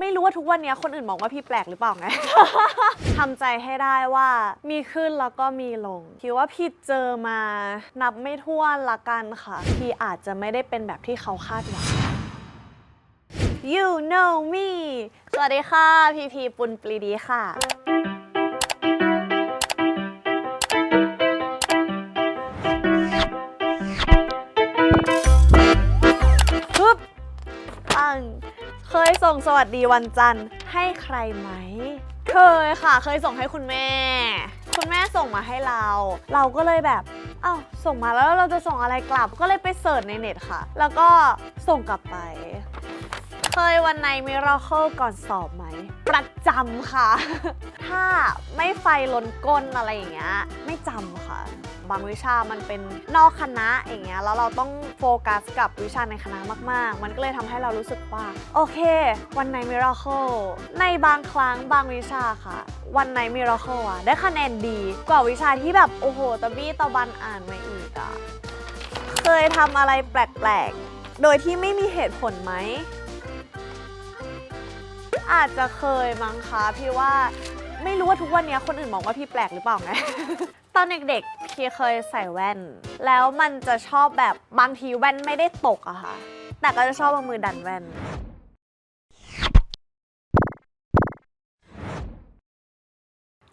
ไม่รู้ว่าทุกวันนี้คนอื่นมองว่าพี่แปลกหรือเปล่าไง ทำใจให้ได้ว่ามีขึ้นแล้วก็มีลงพี่ว่าพี่เจอมานับไม่ถ้วนละกันค่ะ พี่อาจจะไม่ได้เป็นแบบที่เขาคาดหวัง You know me สวัสดีค่ะ พีพีปุณปรีดีค่ะฮึบปัง เคยส่งสวัสดีวันจันทร์ให้ใครไหม เคยค่ะ เคยส่งให้คุณแม่ คุณแม่ส่งมาให้เรา เราก็เลยแบบเอ้าส่งมาแล้วเราจะส่งอะไรกลับ ก็เลยไปเสิร์ชในเน็ตค่ะ แล้วก็ส่งกลับไป เคยวันในมิราเคิลก่อนสอบไหม ประจำค่ะ ถ้าไม่ไฟล้นก้นอะไรอย่างเงี้ย ไม่จำค่ะ บางวิชามันเป็นนอกคณะอย่างเงี้ย แล้วเราต้องโฟกัสกับวิชาในคณะมาก ๆ มันก็เลยทำให้เรารู้สึกว่า โอเค วันในมิราเคิลในบางครั้งบางวิชาค่ะ วันในมิราเคิลอะได้คะแนนดีกว่าวิชาที่แบบโอ้โหตะบี้ตะบันอ่านมาอีกอะเคยทำอะไรแปลก ๆ โดยที่ไม่มีเหตุผลไหม อาจจะเคยมั้งคะพี่ว่าไม่รู้ว่าทุกวันนี้คนอื่นมองว่าพี่แปลกหรือเปล่าไง ตอนเด็กๆพี่เคยใส่แว่น แล้วมันจะชอบแบบบางทีแว่นไม่ได้ตกอะค่ะ แต่ก็จะชอบเอามือดันแว่น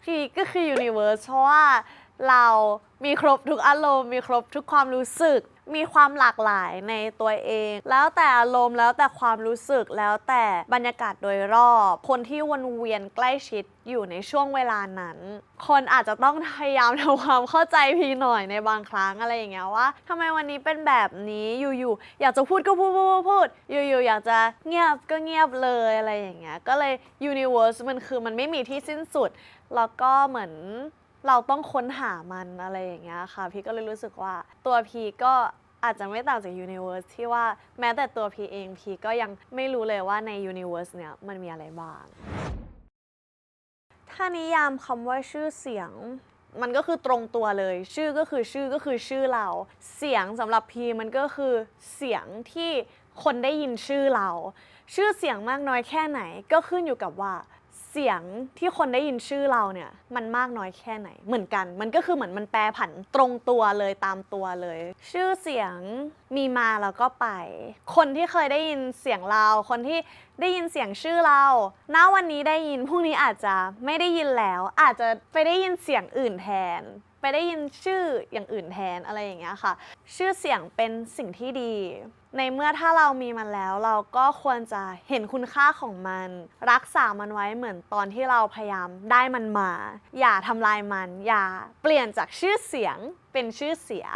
พี่ก็คือ Universe เพราะว่า เรามีครบทุกอารมณ์มีครบทุกความรู้สึก มีความหลากหลายในตัวเอง แล้วแต่อารมณ์แล้วแต่ความรู้สึกแล้วแต่บรรยากาศโดยรอบ คนที่วนเวียนใกล้ชิดอยู่ในช่วงเวลานั้น คนอาจจะต้องพยายามทำความเข้าใจพีหน่อยในบางครั้งอะไรอย่างเงี้ยว่าทำไมวันนี้เป็นแบบนี้อยู่ๆอยากจะพูดก็พูดพูดพูดพูดอยู่ๆอยากจะเงียบก็เงียบเลยอะไรอย่างเงี้ยก็เลย universe มันคือมันไม่มีที่สิ้นสุดแล้วก็เหมือน เราต้องค้นหามันอะไรอย่างเงี้ยค่ะ พี่ก็เลยรู้สึกว่าตัวพีก็อาจจะไม่ต่างจาก Universe ที่ว่าแม้แต่ตัวพีเองพีก็ยังไม่รู้เลยว่าใน Universe เนี่ยมันมีอะไรบ้าง ถ้านิยามคำว่าชื่อเสียงมันก็คือตรงตัวเลย ชื่อก็คือชื่อก็คือชื่อเรา เสียงสำหรับพีมันก็คือเสียงที่คนได้ยินชื่อเรา ชื่อเสียงมากน้อยแค่ไหน ก็ขึ้นอยู่กับว่า เสียงที่คนได้ยินชื่อเราเนี่ย มันมากน้อยแค่ไหน เหมือนกัน มันก็คือเหมือนมันแปรผันตรงตัวเลยตามตัวเลย ชื่อเสียงมีมาแล้วก็ไป คนที่เคยได้ยินเสียงเรา คนที่ได้ยินเสียงชื่อเราณวันนี้ได้ยินพรุ่งนี้อาจจะไม่ได้ยินแล้ว อาจจะไปได้ยินเสียงอื่นแทน ไปได้ยินชื่ออย่างอื่นแทนอะไรอย่างเงี้ยค่ะ ชื่อเสียงเป็นสิ่งที่ดี ในเมื่อถ้าเรามีมันแล้ว เราก็ควรจะเห็นคุณค่าของมัน รักษามันไว้เหมือนตอนที่เราพยายามได้มันมา อย่าทำลายมัน อย่าเปลี่ยนจากชื่อเสียงเป็นชื่อเสีย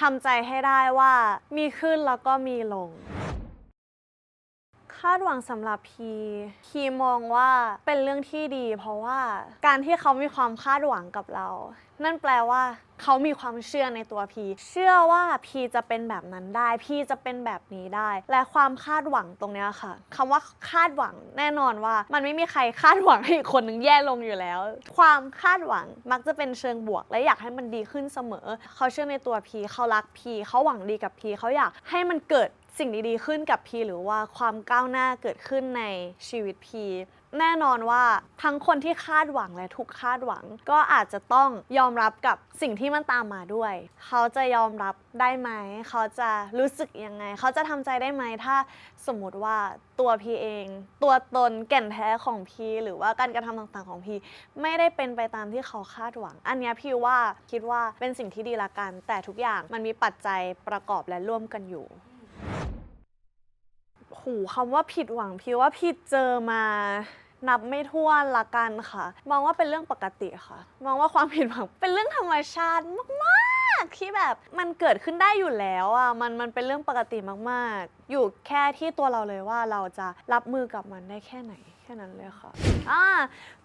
ทำใจให้ได้ว่ามีขึ้นแล้วก็มีลง คาดหวังสำหรับพีพีมองว่าเป็นเรื่องที่ดี เพราะว่าการที่เขามีความคาดหวังกับเรา นั่นแปลว่า เขามีความเชื่อในตัวพีเชื่อว่าพีจะเป็นแบบนั้นได้ พีจะเป็นแบบนี้ได้ และความคาดหวังตรงนี้ค่ะคำว่าคาดหวังแน่นอนว่า มันไม่มีใครคาดหวังให้อีกคนหนึ่งแย่ลงอยู่แล้ว ความคาดหวังมักจะเป็นเชิงบวก และอยากให้มันดีขึ้นเสมอ เขาเชื่อในตัวพีเขารักพีเขาหวังดีกับพีเขาอยากให้มันเกิด สิ่งดีๆขึ้นกับพีหรือว่าความก้าวหน้าเกิดขึ้นในชีวิตพีแน่นอนว่าทั้งคนที่คาดหวังและถูกคาดหวัง ก็อาจจะต้องยอมรับกับสิ่งที่มันตามมาด้วย เขาจะยอมรับได้ไหม เขาจะรู้สึกยังไง เขาจะทำใจได้ไหมถ้าสมมติว่าตัวพีเอง ตัวตนแก่นแท้ของพีหรือว่าการกระทำต่างๆของพีไม่ได้เป็นไปตามที่เขาคาดหวัง อันเนี้ยพี่ว่าคิดว่าเป็นสิ่งที่ดีละกัน แต่ทุกอย่างมันมีปัจจัยประกอบและร่วมกันอยู่ หูคำว่าผิดหวังพี่ว่าพี่เจอมานับไม่ถ้วนละกันค่ะ มองว่าเป็นเรื่องปกติค่ะ มองว่าความผิดหวังเป็นเรื่องธรรมชาติมาก ๆที่แบบมันเกิดขึ้นได้อยู่แล้วอะมันมันเป็นเรื่องปกติมากๆ อยู่แค่ที่ตัวเราเลยว่าเราจะรับมือกับมันได้แค่ไหนแค่นั้นเลยค่ะอ่า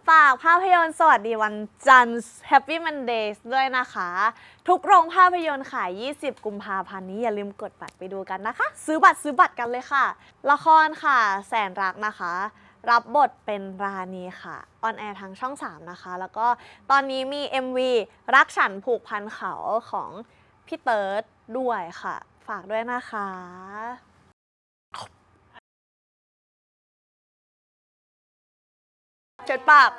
ฝากภาพยนตร์สวัสดีวันจันทร์ Happy Mondays ด้วยนะคะ ทุกโรงภาพยนตร์ขาย20 กุมภาพันธ์นี้อย่าลืมกดบัตรไปดูกันนะคะ ซื้อบัตรซื้อบัตรกันเลยค่ะ ละครค่ะ แสนรักนะคะ รับบทเป็นราณีค่ะออนแอร์ทางช่อง 3 นะคะ แล้วก็ตอนนี้มี MV รักฉันผูกพันเขาของพี่เติร์ดด้วยค่ะ ฝากด้วยนะคะเช็ดปาก